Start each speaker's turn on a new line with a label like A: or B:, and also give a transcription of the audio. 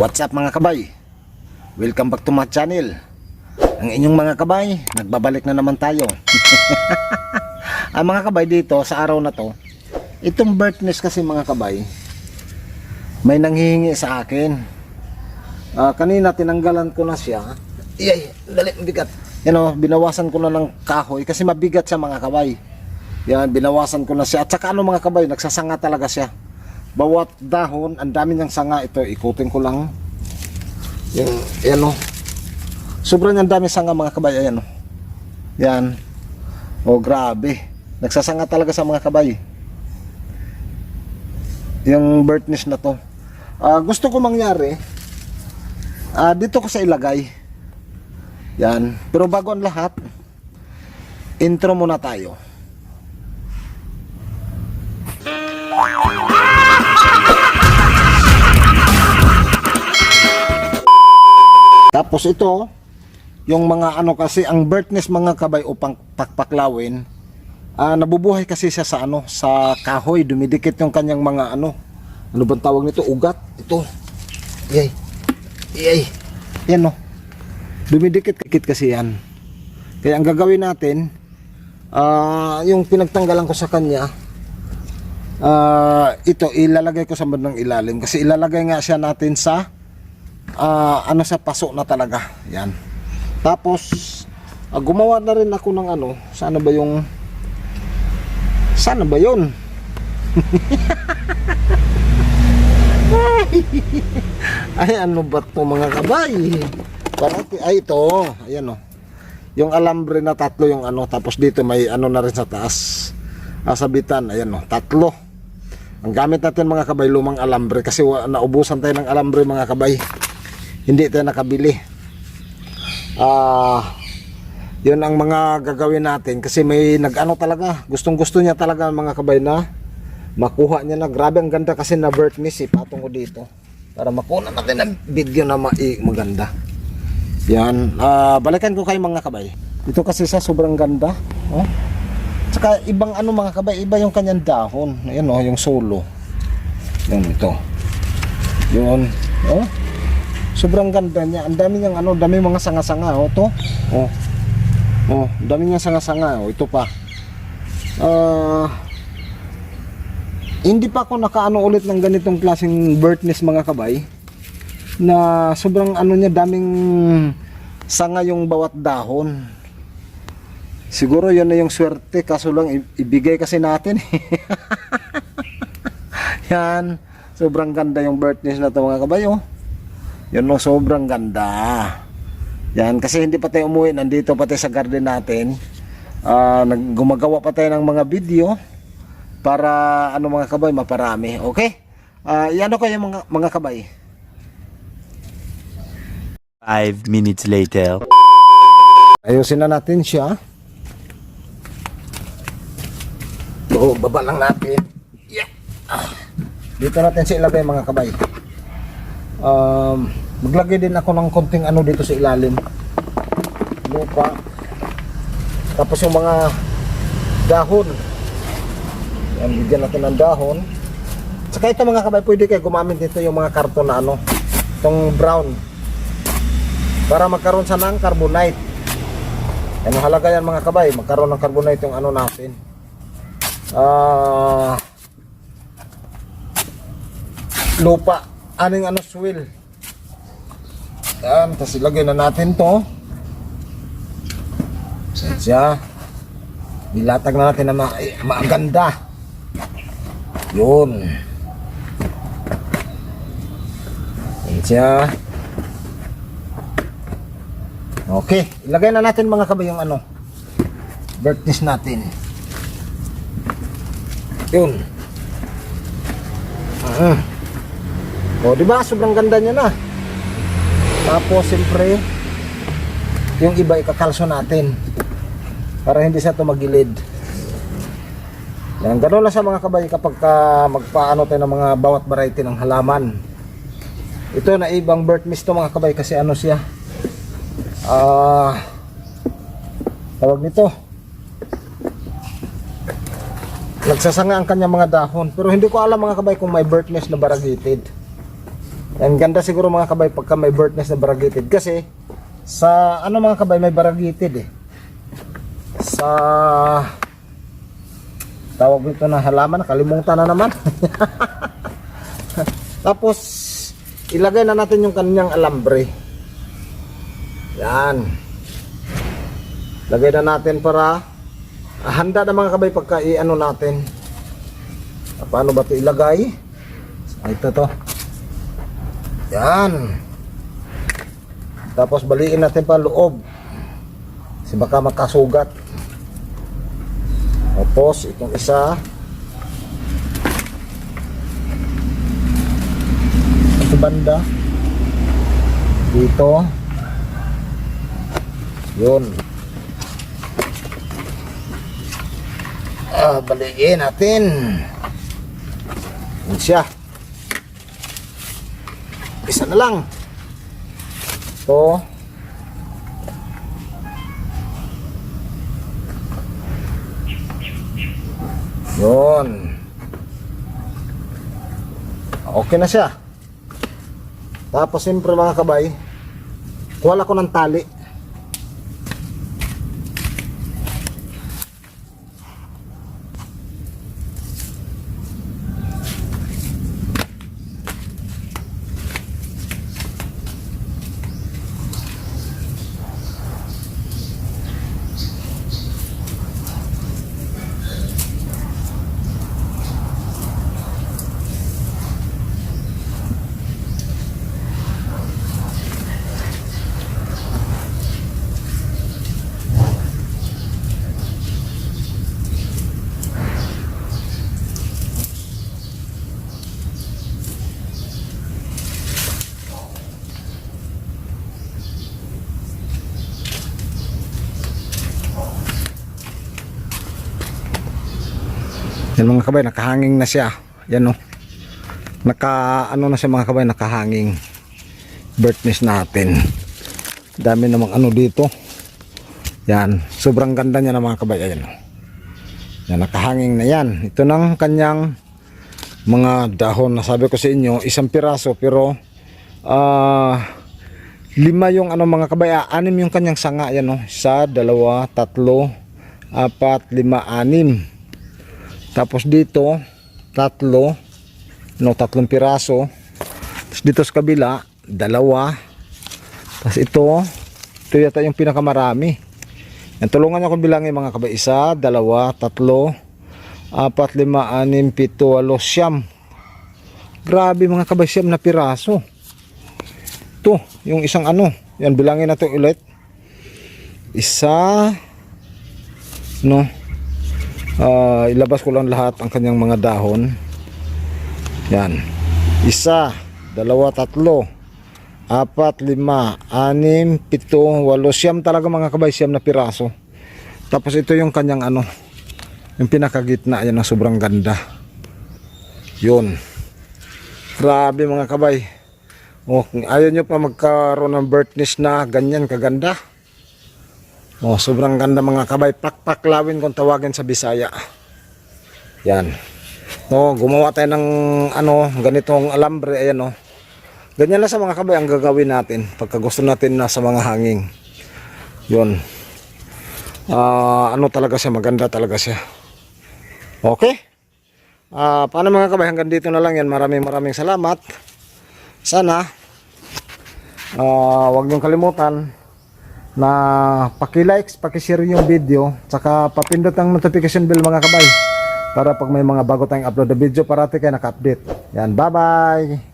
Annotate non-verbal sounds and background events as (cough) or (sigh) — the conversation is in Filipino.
A: What's up mga kabay? Welcome back to my channel. Ang inyong mga kabay, nagbabalik na naman tayo. Ang (laughs) mga kabay dito sa araw na to, itong birthness kasi mga kabay, may nanghihingi sa akin. Ah, kanina tinanggalan ko na siya. Iyay, dali, bigat. Yan o, binawasan ko na ng kahoy kasi mabigat siya mga kabay. Yan, binawasan ko na siya. At saka ano mga kabay, nagsasanga talaga siya. Bawat dahon, ang dami niyang sanga. Ito, ikutin ko lang. Yung, yan o. Sobrang ang dami sanga mga kabay. Ayan o. Yan. O, grabe. Nagsasanga talaga sa mga kabay. Yung birthness na to. Ah, gusto ko mangyari, ah, dito ko sa ilagay. Yan. Pero bago ang lahat, intro muna tayo. Tapos ito, yung mga ano kasi ang birthness mga kabay upang pakpaklawin, ah nabubuhay kasi siya sa ano, sa kahoy, dumidikit yung kanyang mga ano, ano bang tawag nito? Ugat. Ito. Yay. Yay. Yan no. Dumidikit-kit kasi yan. Kaya ang gagawin natin, ah yung pinagtanggalan ko sa kanya, ah ito ilalagay ko sa bandang ilalim kasi ilalagay nga siya natin sa ah, ano sa paso na talaga. Yan. Tapos ah, gumawa na rin ako ng ano, sana ba yung sana ba yun? (laughs) ay ano ba to mga kabay? Parang ay ito, ayan o. Yung alambre na tatlo yung ano, tapos dito may ano na rin sa taas. Asabitan, ayan o, tatlo. Ang gamit natin mga kabay, lumang alambre kasi naubusan tayo ng alambre mga kabay. Hindi tayo nakabili. Ah, yun ang mga gagawin natin kasi may nag-ano talaga, gustong gusto niya talaga mga kabay na makuha niya na. Grabe ang ganda kasi na birthness eh, patong ko dito. Para makuha natin ang video na eh, maganda. Yan, ah, balikan ko kayo mga kabay. Ito kasi sa sobrang ganda. Oh. Tsaka ibang ano mga kabay, iba yung kanyang dahon. Ayan oh, yung solo. Yan ito. Yun. Oh. Sobrang ganda niya. Ang dami niyang ano, dami mga sanga-sanga oh to. Oh. Oh, dami niyang sanga-sanga oh. Ito pa. Ah hindi pa ako nakaano ulit ng ganitong klaseng birthness mga kabay na sobrang ano niya daming sanga yung bawat dahon siguro yun na yung swerte kaso lang ibigay kasi natin eh. (laughs) yan sobrang ganda yung birthness na to mga kabay oh. Yun no sobrang ganda yan kasi hindi pa tayo umuwi nandito pa tayo sa garden natin Ah, nag gumagawa pa tayo ng mga video para ano mga kabay maparami okay Ah, iano kayo mga mga kabay
B: Five minutes later.
A: ayusin na natin siya Oo, baba lang natin yeah. Ah. dito natin siya ilagay mga kabay um, maglagay din ako ng konting ano dito sa ilalim. Lupa. Tapos yung mga dahon. Yan bigyan natin ng dahon. Saka ito mga kabay pwede kayo gumamit dito yung mga karton na ano itong brown. Para magkaroon sa ng carbonite. Yan ang halaga yan mga kabay magkaroon ng carbonite yung ano natin. Ah lupa aning ano swill yan tapos ilagay na natin to. Siya nilatag na natin na ma maganda yun. Yan okay ilagay na natin mga kabay yung ano birthness natin. Yun. Ah. O diba sobrang ganda niya na. Tapos siyempre yung iba ikakalso natin. Para hindi siya tumagilid. Yan gano'n lang sa mga kabay kapag ka magpaano tayo ng mga bawat variety ng halaman. Ito na ibang birth mist to mga kabay kasi ano siya? Ah tawag nito. Nagsasanga ang kanyang mga dahon. Pero hindi ko alam mga kabay kung may birthness na variegated Yan, ganda siguro mga kabay pagka may birthness na variegated. Kasi, sa ano mga kabay, may variegated eh. Sa tawag nito na halaman, kalimutan na naman. (laughs) Tapos, ilagay na natin yung kanyang alambre. Yan. Lagay na natin para ah, handa na mga kabay pagka i-ano natin. Ah, Paano ba ito ilagay? Ito to. Yan. Tapos baliin natin pa loob. Kasi baka makasugat. Tapos itong isa. Ito banda. Dito. Yun. Ah, baliin natin. Yun siya. Isa na lang. Ito. Yun. Okay na siya. Tapos siyempre mga kabay, kuha ko ng tali. Yan mga kabay, nakahanging na siya. Yan o. Naka, ano na siya mga kabay, nakahanging. Birthness natin. Dami namang ano dito. Yan. Sobrang ganda niya na mga kabay. Ayan o. Yan, nakahanging na yan. Ito nang kanyang mga dahon na sabi ko sa inyo, isang piraso pero ah lima yung ano mga kabay, ah, anim yung kanyang sanga yan o. Isa, dalawa, tatlo, apat, lima, anim. Tapos dito, tatlo, no, tatlong piraso. Tapos dito sa kabila, dalawa. Tapos ito, ito yata yung pinakamarami. Yan, tulungan akong bilangin mga kabay. Isa, dalawa, tatlo, apat, lima, anim, pito, walo, siyam. Grabe mga kabay, siyam na piraso. Ito, yung isang ano. Yan, bilangin natin ulit. Isa, no, Ah, ilabas ko lang lahat ang kanyang mga dahon. Yan. Isa, dalawa, tatlo, apat, lima, anim, pito, walo, siyam talaga mga kabay, siyam na piraso. Tapos ito yung kanyang ano, yung pinakagitna, yan ang sobrang ganda. Yun. Grabe mga kabay. Oh, ayaw nyo pa magkaroon ng birthness na ganyan kaganda. Oh, sobrang ganda mga kabay. Pakpaklawin kung tawagin sa Bisaya. Yan. No, gumawa tayo ng ano, ganitong alambre ayan oh. Ganyan lang sa mga kabay ang gagawin natin pagka gusto natin na sa mga hanging. 'Yon. Ah, ano talaga siya, maganda talaga siya. Okay? Ah, paano mga kabay hanggang dito na lang yan. Maraming maraming salamat. Sana ah, wag niyong kalimutan na paki-likes, paki-share yung video, tsaka papindot ang notification bell mga kabay para pag may mga bago tayong upload na video parati kayo naka-update. Yan, bye-bye!